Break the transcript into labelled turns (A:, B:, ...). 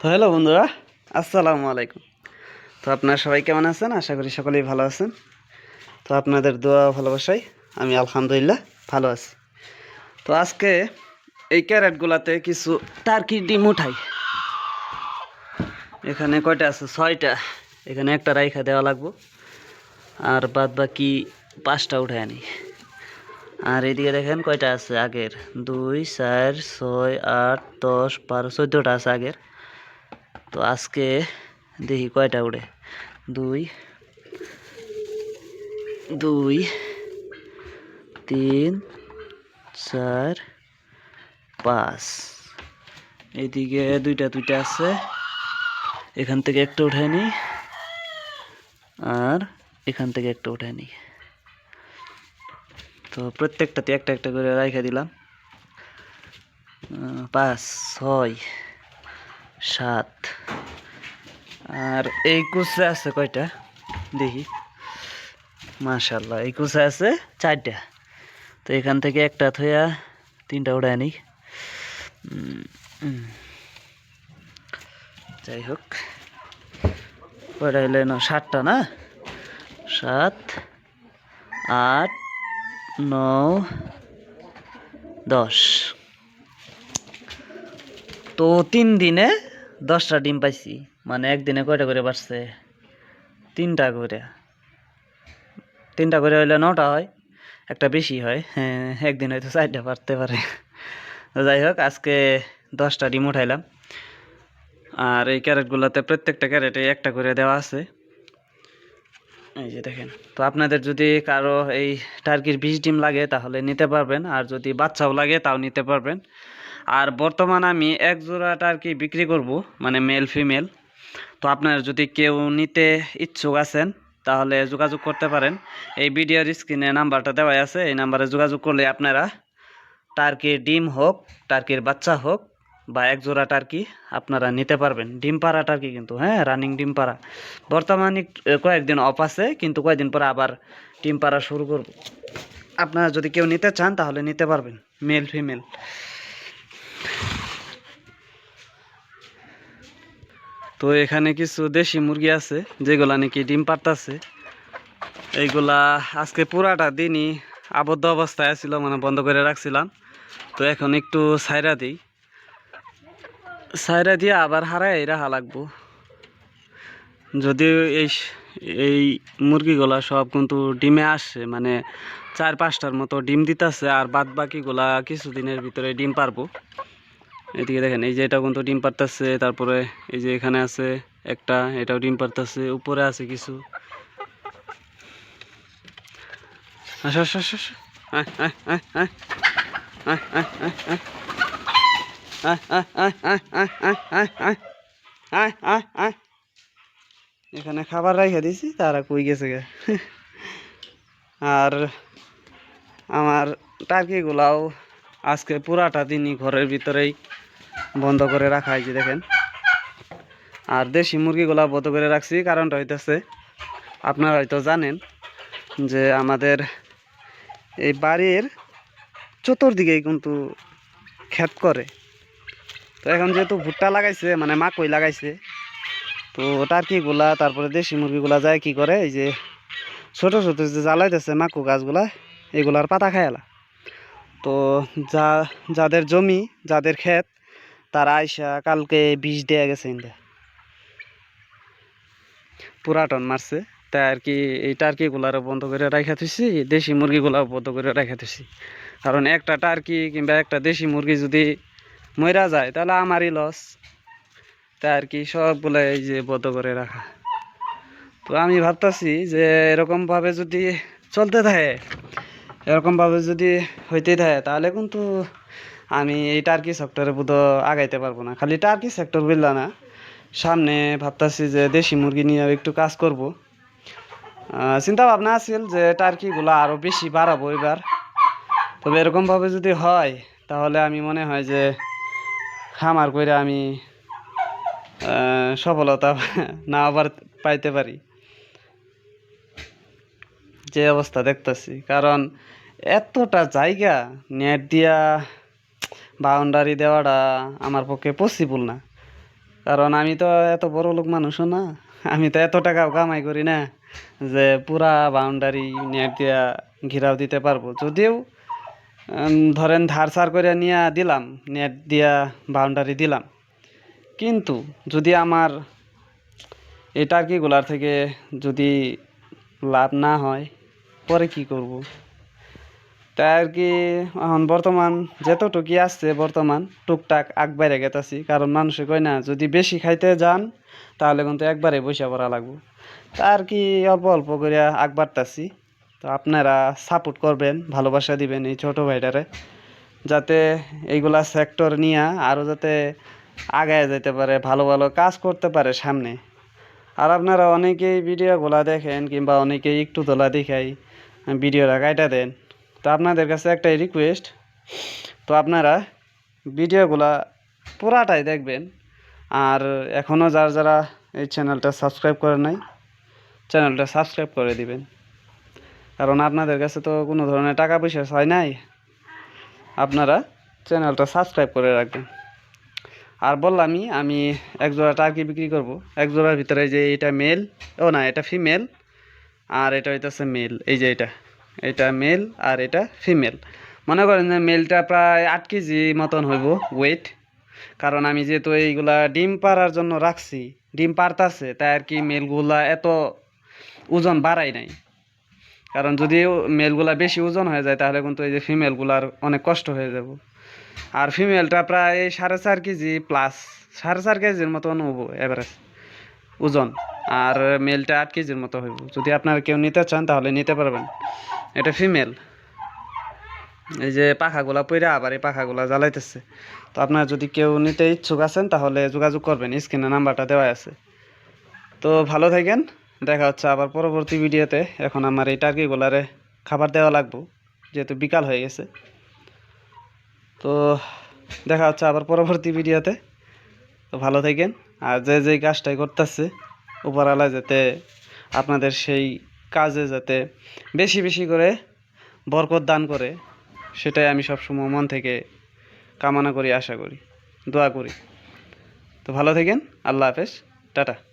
A: তো হ্যালো বন্ধুরা, আসসালামু আলাইকুম। তো আপনারা সবাই কেমন আছেন? আশা করি সকলেই ভালো আছেন। তো আপনাদের দোয়া ভালোবাসাই আমি আলহামদুলিল্লাহ ভালো আছি। তো আজকে এই ক্যারেটগুলাতে কিছু টার্কি ডিম উঠাই। এখানে কয়টা আছে? ছয়টা। এখানে একটা রাইখা দেওয়া লাগবো। আর বাদ বাকি পাঁচটা উঠে আনি। আর এদিকে দেখেন কয়টা আছে আগের? দুই, চার, ছয়, আট, দশ, বারো, চোদ্দোটা আছে আগের। তো আজকে দেখি কয়টা উড়ে? দুই দুই, তিন, চার, পাঁচ। এদিকে দুইটা দুইটা আছে। এখান থেকে একটা উঠে নিই। আর এখান থেকে একটা উঠে নিই। তো প্রত্যেকটাতে একটা একটা করে রাইখা দিলাম। পাঁচ, ছয়। সাত। আর এই কুচে আছে কয়টা? দেখি। মাশাল্লাহ এই কুচে আছে চারটা। তো এখান থেকে একটা থইয়া তিনটা উড়ায় নিই। যাই হোক, কয়টা হইলে না সাতটা না? সাত, আট নয় দশ। তো তিন দিনে দশটা ডিম পাইছি। মানে একদিনে কয়টা করে বাড়ছে? তিনটা করে। তিনটা করে হইলে নটা হয়, একটা বেশি হয়। হ্যাঁ একদিন হয়তো চারটা পারতে পারে। যাই হোক, আজকে দশটা ডিম উঠাইলাম। আর এই ক্যারেটগুলোতে প্রত্যেকটা ক্যারেটে একটা করে দেওয়া আছে। এই যে দেখেন। তো আপনাদের যদি কারও এই টার্কির বিষ ডিম লাগে তাহলে নিতে পারবেন। আর যদি বাচ্চাও লাগে তাও নিতে পারবেন। আর বর্তমান আমি এক জোড়া টার্কি বিক্রি করব মানে মেল ফিমেল তো আপনারা যদি কেউ নিতে ইচ্ছুক আছেন, তাহলে যোগাযোগ করতে পারেন। এই ভিডিওর স্ক্রিনে নাম্বারটা দেওয়া আছে, এই নাম্বারে যোগাযোগ করলে আপনারা টার্কির ডিম হোক, টার্কির বাচ্চা হোক, বা এক জোড়া টার্কি আপনারা নিতে পারবেন। ডিম পাড়া টার্কি কিন্তু হ্যাঁ রানিং ডিম পাড়া। বর্তমানে কয়েকদিন অফ আছে, কিন্তু কয়েকদিন পরে আবার ডিম পাড়া শুরু করব। আপনারা যদি কেউ নিতে চান, তাহলে নিতে পারবেন মেল ফিমেল তো এখানে কিছু দেশি মুরগি আছে, যেগুলা নাকি ডিম পারতাছে। এইগুলা আজকে পুরাটা দিনই আবদ্ধ অবস্থায় ছিল মানে বন্ধ করে রাখছিলাম। তো এখন একটু সাইরা দিই। সাইরা দিয়ে আবার হারাই রাখা লাগবো। যদিও এই এই মুরগিগুলা সব কিন্তু ডিমে আসছে মানে চার পাঁচটার মতো ডিম দিতেছে, আর বাদ বাকিগুলা কিছুদিনের ভিতরে ডিম পারব। এদিকে দেখেন এই যে এটা কিন্তু ডিম পারতেছে তারপরে এই যে এখানে আছে একটা এটাও ডিম পারতেছে উপরে আছে কিছু। এখানে খাবার রেখে দিছি তারা কই গেছে গে আর আমার টার্কিগুলাও আজকে পুরাটা দিনই ঘরের ভিতরেই বন্ধ করে রাখা হয়েছে, দেখেন। আর দেশি মুরগিগুলা বন্ধ করে রাখছি, কারণটা হইতেছে, আপনারা হয়তো জানেন যে আমাদের এই বাড়ির চতুর্দিকেই কিন্তু ক্ষেত করে। তো এখন যেহেতু ভুট্টা লাগাইছে মানে মাকই লাগাইছে, তো টার্কিগুলা, তারপরে দেশি মুরগিগুলা যায় কি করে, এই যে ছোট ছোট যে জ্বালাইতেছে মাকু গাছগুলা, এগুলার পাতা খায়ালা। তো যা, যাদের জমি, যাদের ক্ষেত তারা আইসা কালকে বিষ দেয়া গেছে ইন্দা পুরাটন মারছে, তাই আর কি এই টার্কি টার্কিগুলারও বন্ধ করে রাখা থুছি দেশি মুরগিগুলাও বন্ধ করে রাখা থুছি কারণ একটা টার্কি কিংবা একটা দেশি মুরগি যদি মরা যায়, তাহলে আমারই লস তাই আর কি সবগুলো এই যে বদ্ধ করে রাখা। তো আমি ভাবতাছি যে এরকমভাবে যদি চলতে থাকে, এরকমভাবে যদি হইতে থাকে, তাহলে কিন্তু আমি এই টার্কি সেক্টরে বোধ আগাইতে পারব না। খালি টার্কি সেক্টর বুঝলা না? সামনে ভাবতাছি যে দেশি মুরগি নিয়ে একটু কাজ করব। চিন্তা ভাবনা আছিল যে টার্কিগুলো আরও বেশি বাড়াবো এবার। তবে এরকমভাবে যদি হয়, তাহলে আমি মনে হয় যে খামার করে আমি সফলতা না আবার পাইতে পারি। যে অবস্থা দেখতেছি। কারণ এতটা জায়গা নেট দিয়া বাউন্ডারি দেওয়াটা আমার পক্ষে পসিবল না। কারণ আমি তো এত বড় লোক মানুষও না, আমি তো এত টাকাও কামাই করি না যে পুরা বাউন্ডারি নেট দিয়া ঘেরাও দিতে পারব। যদিও ধরেন ধার সার করে নিয়ে দিলাম নেট দিয়া বাউন্ডারি দিলাম। কিন্তু যদি আমার এই টার্কিগুলার থেকে যদি লাভ না হয়, পরে কি করব? তাই আর কি, এখন বর্তমান যতটুকি আসছে বর্তমান, টুকটাক আগ বাইরে গেতাছি। কারণ মানুষে কয় না, যদি বেশি খাইতে যান, তাহলে কিন্তু একবারে বসে পড়া লাগবো। তা আর কি, অল্প অল্প করে আগ তো আপনারা সাপোর্ট করবেন, ভালোবাসা দিবেন এই ছোটো ভাইটারে। যাতে এইগুলা সেক্টর নিয়ে আরও যাতে আগায় যেতে পারে, ভালো ভালো কাজ করতে পারে সামনে। আর আপনারা অনেকেই ভিডিওগুলা দেখেন কিংবা অনেকেই একটু তোলা দেখাই, ভিডিওটা কাইটা দেন। তো আপনাদের কাছে একটাই রিকোয়েস্ট তো আপনারা ভিডিওগুলা পুরাটাই দেখবেন। আর এখনও যারা যারা এই চ্যানেলটা সাবস্ক্রাইব করে নাই চ্যানেলটা সাবস্ক্রাইব করে দিবেন। কারণ আপনাদের কাছে তো কোনো ধরনের টাকা পয়সা হয় নাই, আপনারা চ্যানেলটা সাবস্ক্রাইব করে রাখবেন। আর বললামই, আমি এক জোড়া টার্কি বিক্রি করব। এক জোড়ার ভিতরে যে এটা মেল ও না, এটা ফিমেল আর এটা হইতেছে মেল এই যে এটা। এটা মেল আর এটা ফিমেল মনে করেন যে মেলটা প্রায় আট কেজি মতন হইব ওয়েট কারণ আমি যেহেতু এইগুলা ডিম পাড়ার জন্য রাখছি, ডিম পারতাছে তাই আর কি মেলগুলা এত ওজন বাড়াই নাই। কারণ যদি মেলগুলা বেশি ওজন হয়ে যায়, তাহলে কিন্তু এই যে ফিমেলগুলার অনেক কষ্ট হয়ে যাব। আর ফিমেলটা প্রায় সাড়ে চার কেজি প্লাস সাড়ে চার কেজির মতন হব এভারেজ ওজন। আর মেলটা আট কেজির মতো হইব। যদি আপনারা কেউ নিতে চান, তাহলে নিতে পারবেন। এটা ফিমেল এই যে পাখাগুলা পইরা আবার এই পাখাগুলা জ্বালাইতেছে। তো আপনারা যদি কেউ নিতে ইচ্ছুক আছেন, তাহলে যোগাযোগ করবেন। স্ক্রিনে নাম্বারটা দেওয়া আছে। তো ভালো থাকেন। দেখা হচ্ছে আবার পরবর্তী ভিডিওতে। এখন আমার এই টার্কিগুলারে খাবার দেওয়া লাগবো, যেহেতু বিকাল হয়ে গেছে। তো দেখা হচ্ছে আবার পরবর্তী ভিডিওতে। তো ভালো থাকেন। আর যে যেই কাজটাই করতেছে উপরওয়ালা যাতে আপনাদের সেই কাজে যাতে বেশি বেশি করে বরকত দান করে, সেটাই আমি সবসময় মন থেকে কামনা করি, আশা করি, দোয়া করি। তো ভালো থাকেন, আল্লাহ হাফেজ, টাটা।